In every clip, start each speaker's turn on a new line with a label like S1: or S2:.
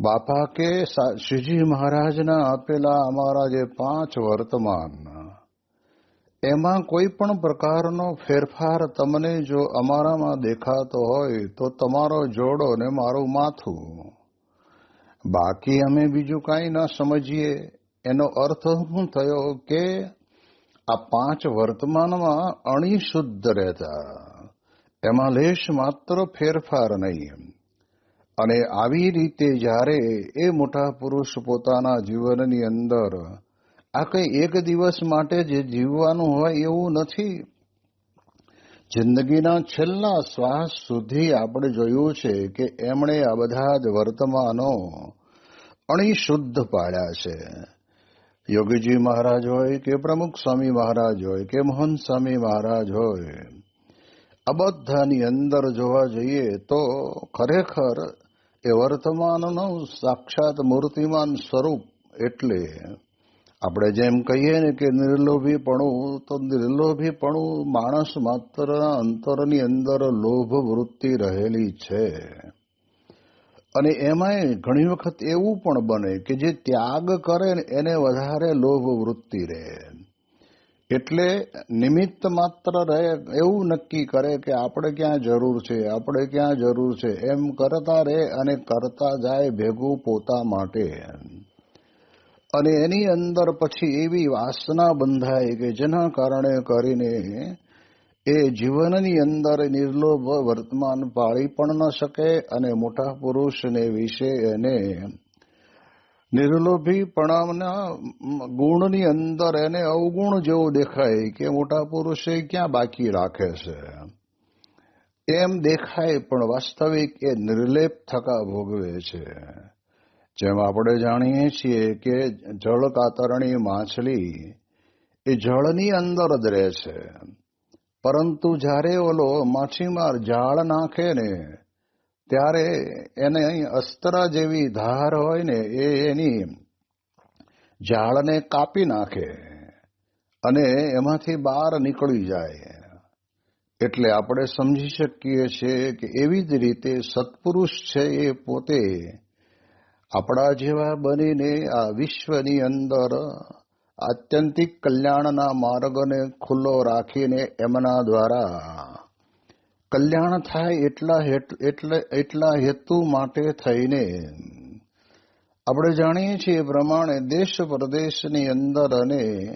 S1: બાપા કે શ્રીજી મહારાજના આપેલા અમારા જે પાંચ વર્તમાન, એમાં કોઈ પણ પ્રકારનો ફેરફાર તમને જો અમારામાં દેખાતો હોય, તો તમારો જોડો ને મારું માથું. બાકી અમે બીજું કાંઈ ન સમજીએ. એનો અર્થ શું થયો કે આ પાંચ વર્તમાનમાં અણિશુદ્ધ રહેતા. એમાં લેશ માત્ર ફેરફાર નહીં. અને આવી રીતે જ્યારે એ મોટા પુરુષ પોતાના જીવનની અંદર આ કઈ એક દિવસ માટે જે જીવવાનું હોય એવું નથી. જિંદગીના છેલ્લા શ્વાસ સુધી આપણે જોયું છે કે એમણે આ બધા જ વર્તમાનો અણીશુદ્ધ પાડ્યા છે. યોગીજી મહારાજ હોય કે પ્રમુખ સ્વામી મહારાજ હોય કે મોહન સ્વામી મહારાજ હોય, આ બધાની અંદર જોવા જઈએ તો ખરેખર એ વર્તમાનનું સાક્ષાત મૂર્તિમાન સ્વરૂપ એટલે આપણે જેમ કહીએ ને કે નિર્લોભીપણું, તો નિર્લોભીપણું માણસ માત્ર અંતરની અંદર લોભ વૃત્તિ રહેલી છે. અને એમાંય ઘણી વખત એવું પણ બને કે જે ત્યાગ કરે ને એને વધારે લોભ વૃત્તિ રહે. એટલે નિમિત્ત માત્ર રહે, એવું નક્કી કરે કે આપણે ક્યાં જરૂર છે, આપણે ક્યાં જરૂર છે. એમ કરતા રહે અને કરતા જાય ભેગું પોતા માટે. અને એની અંદર પછી એવી વાસના બંધાય કે જેના કારણે કરીને એ જીવનની અંદર નિર્લોભ વર્તમાન પાળી પણ ન શકે અને મોટા પુરુષને વિશે એને નિર્લોભીપણાના ગુણની અંદર એને અવગુણ જેવું દેખાય કે મોટા પુરુષે ક્યાં બાકી રાખે છે. એમ દેખાય પણ વાસ્તવિક એ નિર્લેપ થકા ભોગવે છે. જેમ આપણે જાણીએ છીએ કે જળ કાતરણી માછલી એ જળની અંદર જ રહે છે. પરંતુ જ્યારે ઓલો માછીમાર જાળ નાખે ને ત્યારે એને અસ્ત્ર જેવી ધાર હોય ને, એ એની ઝાડને કાપી નાખે અને એમાંથી બહાર નીકળી જાય. એટલે આપણે સમજી શકીએ છીએ કે એવી જ રીતે સત્પુરુષ છે એ પોતે આપણા જેવા બનીને આ વિશ્વની અંદર આત્યંતિક કલ્યાણના માર્ગને ખુલ્લો રાખીને એમના દ્વારા કલ્યાણ થાય એટલા એટલે, એટલા હેતુ માટે થઈને. આપણે જાણીએ છીએ પ્રમાણે દેશ પ્રદેશની અંદર અને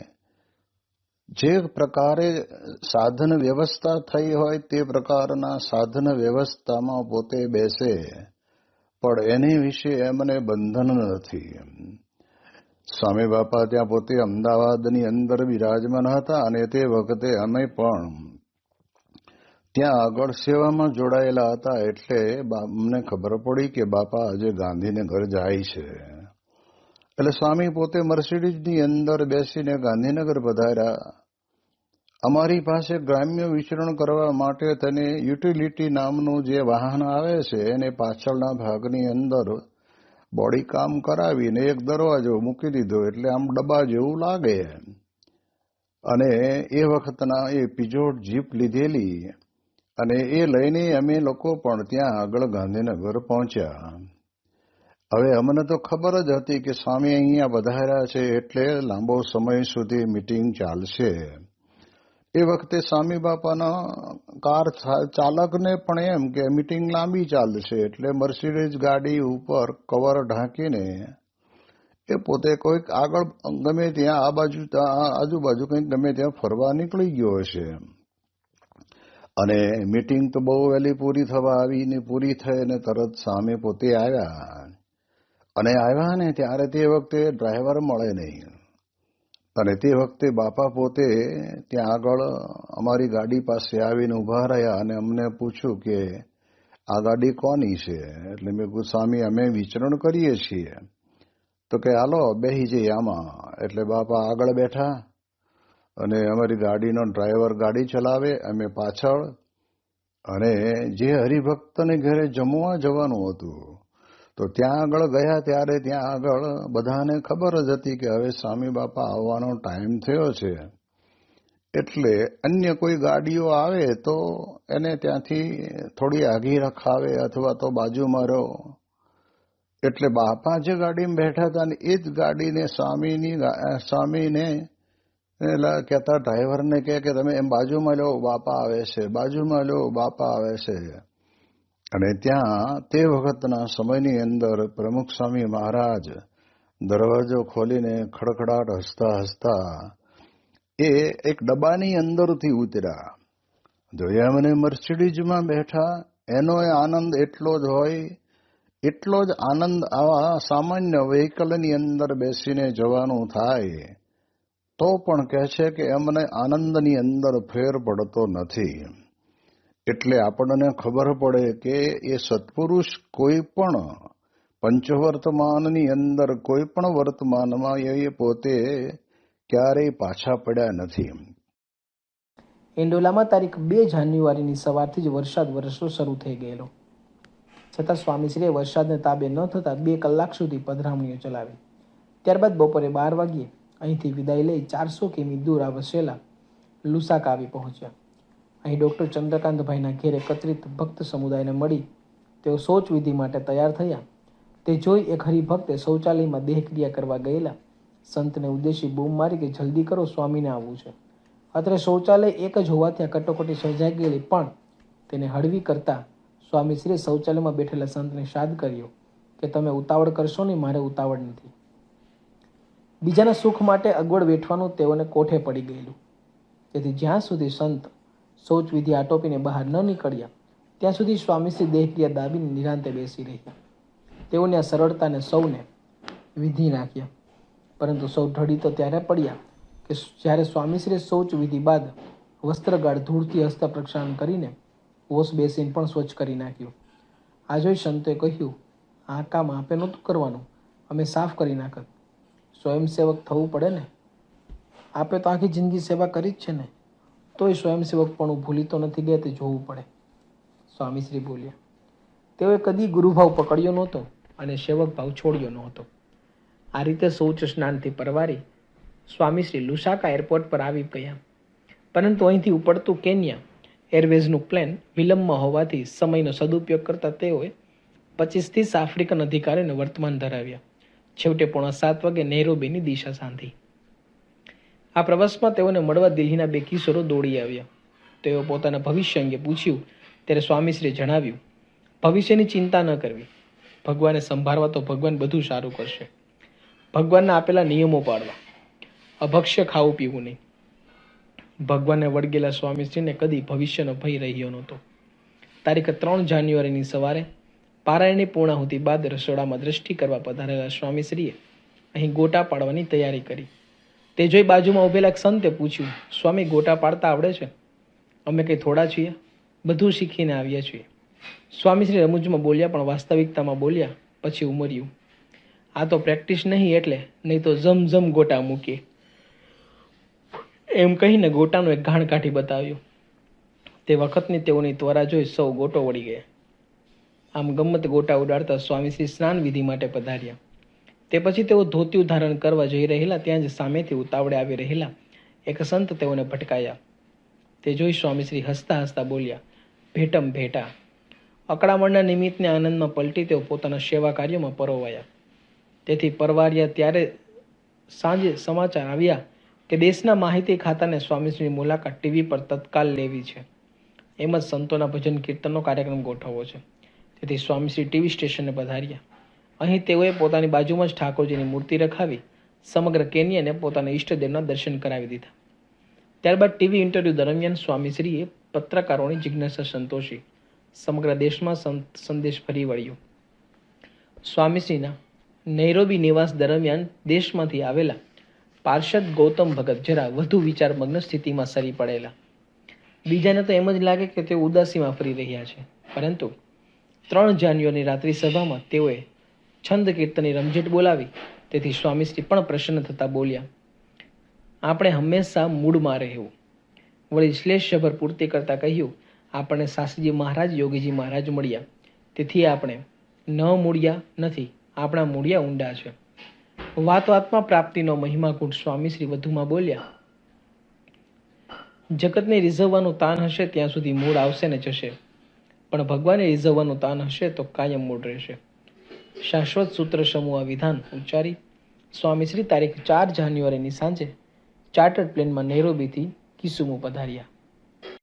S1: જે પ્રકારે સાધન વ્યવસ્થા થઈ હોય તે પ્રકારના સાધન વ્યવસ્થામાં પોતે બેસે. પણ એની વિશે એમને બંધન નથી. સ્વામી બાપા ત્યાં પોતે અમદાવાદની અંદર બિરાજમાન હતા અને તે વખતે અમે પણ ત્યાં આગળ સેવામાં જોડાયેલા હતા એટલે અમને ખબર પડી કે બાપા આજે ગાંધીનગર જાય છે. એટલે સ્વામી પોતે મર્સિડીઝની અંદર બેસીને ગાંધીનગર પધાર્યા. અમારી પાસે ગ્રામ્ય વિચરણ કરવા માટે તેને યુટિલિટી નામનું જે વાહન આવે છે, એને પાછળના ભાગની અંદર બોડી કામ કરાવીને એક દરવાજો મૂકી દીધો, એટલે આમ ડબ્બા જેવું લાગે. અને એ વખતના એ પિજોડ જીપ લીધેલી. અને એ લઈને અમે લોકો પણ ત્યાં આગળ ગાંધીનગર પહોંચ્યા. હવે અમને તો ખબર જ હતી કે સ્વામી અહીંયા વધાર્યા છે એટલે લાંબો સમય સુધી મિટિંગ ચાલશે. એ વખતે સ્વામી બાપાના કાર ચાલકને પણ એમ કે મિટિંગ લાંબી ચાલશે એટલે મર્સિડીઝ ગાડી ઉપર કવર ઢાંકીને એ પોતે કોઈક આગળ ગમે ત્યાં આ બાજુ આજુબાજુ કંઈક ગમે ત્યાં ફરવા નીકળી ગયો હશે. અને મીટિંગ તો બહુ વહેલી પૂરી થવા આવીને પૂરી થઈ ને તરત સામે પોતે આવ્યા. અને આવ્યા ને ત્યારે તે વખતે ડ્રાઈવર મળે નહીં. અને તે વખતે બાપા પોતે ત્યાં આગળ અમારી ગાડી પાસે આવીને ઊભા રહ્યા અને અમને પૂછ્યું કે, આ ગાડી કોની છે? એટલે મેં કહ્યું સ્વામી, અમે વિચરણ કરીએ છીએ. તો કે, હાલો, બેહી જઈએ આમાં. એટલે બાપા આગળ બેઠા અને અમારી ગાડીનો ડ્રાઈવર ગાડી ચલાવે, અમે પાછળ. અને જે હરિભક્તને ઘરે જમવા જવાનું હતું, તો ત્યાં આગળ ગયા ત્યારે ત્યાં આગળ બધાને ખબર જ હતી કે હવે સ્વામી બાપા આવવાનો ટાઈમ થયો છે. એટલે અન્ય કોઈ ગાડીઓ આવે તો એને ત્યાંથી થોડી આઘી રખાવે અથવા તો બાજુમાં રહો. એટલે બાપા જે ગાડીમાં બેઠા હતા ને એ જ ગાડીને સ્વામીની સ્વામીને એલા કહેતા ડ્રાઈવરને કહે કે તમે એમ બાજુમાં લો, બાપા આવે છે, બાજુમાં લો, બાપા આવે છે. અને ત્યાં તે વખતના સમયની અંદર પ્રમુખ સ્વામી મહારાજ દરવાજો ખોલીને ખડખડાટ હસતા હસતા એ એક ડબ્બાની અંદરથી ઉતર્યા. જોયા મને મર્સિડીઝમાં બેઠા, એનો એ આનંદ એટલો જ હોય, એટલો જ આનંદ આવા સામાન્ય વ્હીકલની અંદર બેસીને જવાનું થાય તો પણ કહે છે કે એમને આનંદની અંદર ફેર પડતો નથી. એટલે આપણને ખબર પડે કે એ સત્પુરુષ કોઈ પણ પંચવર્તમાનની અંદર, કોઈ પણ વર્તમાનમાં એ પોતે ક્યારેય પાછા પડ્યા નથી.
S2: એન્ડોલામાં તારીખ બે જાન્યુઆરીની સવારથી જ વરસાદ વરસવો શરૂ થઈ ગયેલો. છતાં સ્વામીશ્રીએ વરસાદને તાબે ન થતાં બે કલાક સુધી પધરામણીઓ ચલાવી. ત્યારબાદ બપોરે બાર વાગ્યે અહીંથી વિદાય લઈ ચારસો કિમી દૂર આ વસેલા લુસાકા આવી પહોંચ્યા. અહીં ડૉક્ટર ચંદ્રકાંતભાઈના ઘેર એકત્રિત ભક્ત સમુદાયને મળી તેઓ શૌચવિધિ માટે તૈયાર થયા. તે જોઈ એક હરિભક્તે શૌચાલયમાં દેહક્રિયા કરવા ગયેલા. સંતને ઉદ્દેશી બૂમ મારી કે, જલ્દી કરો, સ્વામીને આવવું છે. અત્રે શૌચાલય એક જ હોવાથી આ કટોકટી સર્જાઈ ગયેલી, પણ તેને હળવી કરતા સ્વામીશ્રીએ શૌચાલયમાં બેઠેલા સંતને શાદ કર્યો કે, તમે ઉતાવળ કરશો નહીં, મારે ઉતાવળ નથી. બીજાના સુખ માટે અગવડ વેઠવાનું તેઓને કોઠે પડી ગયેલું. તેથી જ્યાં સુધી સંત શૌચવિધિ આટોપીને બહાર ન નીકળ્યા, ત્યાં સુધી સ્વામીશ્રી દેહક્રિયા દાબીને નિરાંતે બેસી રહ્યા તેઓને આ સરળતાને સૌને વિધિ નાખ્યા. પરંતુ સૌ ઢળી તો ત્યારે પડ્યા કે જ્યારે સ્વામીશ્રીએ શૌચવિધિ બાદ વસ્ત્રગાળ ધૂળથી હસ્ત પ્રક્ષાલન કરીને વોશ બેસીન પણ સ્વચ્છ કરી નાખ્યું. આ જોઈ સંતોએ કહ્યું, આ કામ આપે નહોતું કરવાનું. અમે સાફ કરી નાખત. સ્વયંસેવક થવું પડે ને? આપે તો આખી જિંદગી સેવા કરી જ છે ને. તોય સ્વયંસેવક પણ ભૂલી તો નથી ગયા તે જોવું પડે. સ્વામીશ્રી બોલ્યા, તેઓએ કદી ગુરુભાવ પકડ્યો નહોતો અને સેવક ભાવ છોડ્યો નહોતો. આ રીતે શૌચ સ્નાનથી પરવારી સ્વામીશ્રી લુસાકા એરપોર્ટ પર આવી ગયા. પરંતુ અહીંથી ઉપડતું કેન્યા એરવેઝનું પ્લેન વિલંબમાં હોવાથી સમયનો સદુપયોગ કરતા તેઓએ પચીસ આફ્રિકન અધિકારીઓને વર્તમાન ધરાવ્યા. છેવટે પોણા સાત વાગે નૈરોબીની દિશા સાંધી. આ પ્રવાસમાં તેઓને મળવા દિલ્હીના બે કિશોરો દોડી આવ્યા. તેઓ પોતાના ભવિષ્ય અંગે પૂછ્યું, ત્યારે સ્વામીશ્રીએ જણાવ્યું, ભવિષ્યની ચિંતા ન કરવી. ભગવાને સંભાળવા તો ભગવાન બધું સારું કરશે. ભગવાનના આપેલા નિયમો પાડવા. અભક્ષ્ય ખાવું પીવું નહીં. ભગવાનને વળગેલા સ્વામીશ્રીને કદી ભવિષ્યનો ભય રહ્યો નહોતો. તારીખ ત્રણ જાન્યુઆરીની સવારે પારાયણની પૂર્ણાહુતિ બાદ રસોડામાં દ્રષ્ટિ કરવા પધારેલા સ્વામીશ્રીએ અહીં ગોટા પાડવાની તૈયારી કરી. તે જોઈ બાજુમાં ઉભેલા સંતે પૂછ્યું, સ્વામી, ગોટા પાડતા આવડે છે? અમે કંઈ થોડા છીએ? બધું શીખીને આવ્યા છીએ. સ્વામીશ્રી રમૂજમાં બોલ્યા, પણ વાસ્તવિકતામાં બોલ્યા, પછી ઉમર્યું. આ તો પ્રેક્ટિસ નહીં એટલે નહીં તો ઝમઝમ ગોટા મૂકીએ. એમ કહીને ગોટાનું એક ઘાણ કાઢી બતાવ્યું. તે વખતની તેઓની ત્વરા જોઈ સૌ ગોટો વળી ગયા. આમ ગમત ગોટા ઉડાડતા સ્વામીશ્રી સ્નાન વિધિ માટે પધાર્યા. તે પછી તેઓ ધોતિયું ધારણ કરવા જઈ રહેલા, ત્યાં જ સામેથી ઉતાવળે આવી રહેલા એક સંત તેઓને ભટકાયા. તે જોઈ સ્વામીશ્રી હસતા હસતા બોલ્યા, ભેટમ ભેટા. અકળામણના નિમિત્તને આનંદમાં પલટી તેઓ પોતાના સેવા કાર્યોમાં પરોવાયા. તેથી પરવાર્યા ત્યારે સાંજે સમાચાર આવ્યા કે દેશના માહિતી ખાતાને સ્વામીશ્રીની મુલાકાત ટીવી પર તત્કાલ લેવી છે. એમ જ સંતોના ભજન કીર્તનનો કાર્યક્રમ ગોઠવવો છે. તેથી સ્વામીશ્રી ટીવી સ્ટેશને પધાર્યા. અહીં તેઓએ પોતાની બાજુમાં જ ઠાકોરજીની મૂર્તિ રખાવી, સમગ્ર કેન્યાને પોતાના ઈષ્ટદેવના દર્શન કરાવી દીધા. ત્યારબાદ ટીવી ઇન્ટરવ્યૂ દરમિયાન સ્વામીશ્રીએ પત્રકારોની જિજ્ઞાસા સંતોષી. સમગ્ર દેશમાં સંદેશ ફરી વળ્યો. સ્વામીશ્રીના નૈરોબી નિવાસ દરમિયાન દેશમાંથી આવેલા પાર્ષદ ગૌતમ ભગત જરા વધુ વિચારમગ્ન સ્થિતિમાં સરી પડેલા. બીજાને તો એમ જ લાગે કે તેઓ ઉદાસીમાં ફરી રહ્યા છે. પરંતુ ત્રણ જાન્યુઆરીની રાત્રિ સભામાં તેઓએ છંદ કીર્તનની રમઝટ બોલાવી. તેથી સ્વામીશ્રી પણ પ્રસન્ન થતા બોલ્યા, આપણે હંમેશા મૂળમાં રહેવું. વળી શ્લેષભર પૂર્તિ કરતા કહ્યું, આપણને શાસ્ત્રીજી મહારાજ, યોગીજી મહારાજ મળ્યા. તેથી આપણે ન મૂળ્યા નથી, આપણા મૂળિયા ઊંડા છે. વાત વાતમાં પ્રાપ્તિનો મહિમા સ્વામીશ્રી વધુમાં બોલ્યા, જગતને રીઝવવાનું તાન હશે, ત્યાં સુધી મૂળ આવશે ને જશે. પણ ભગવાને રીઝવવાનું તાન હશે તો કાયમ મૂળ રહેશે. શાશ્વત સૂત્ર સમૂહ વિધાન ઉચ્ચારી સ્વામીશ્રી તારીખ ચાર જાન્યુઆરીની સાંજે ચાર્ટર્ડ પ્લેનમાં નેરોબીથી કિસુમુ પધાર્યા.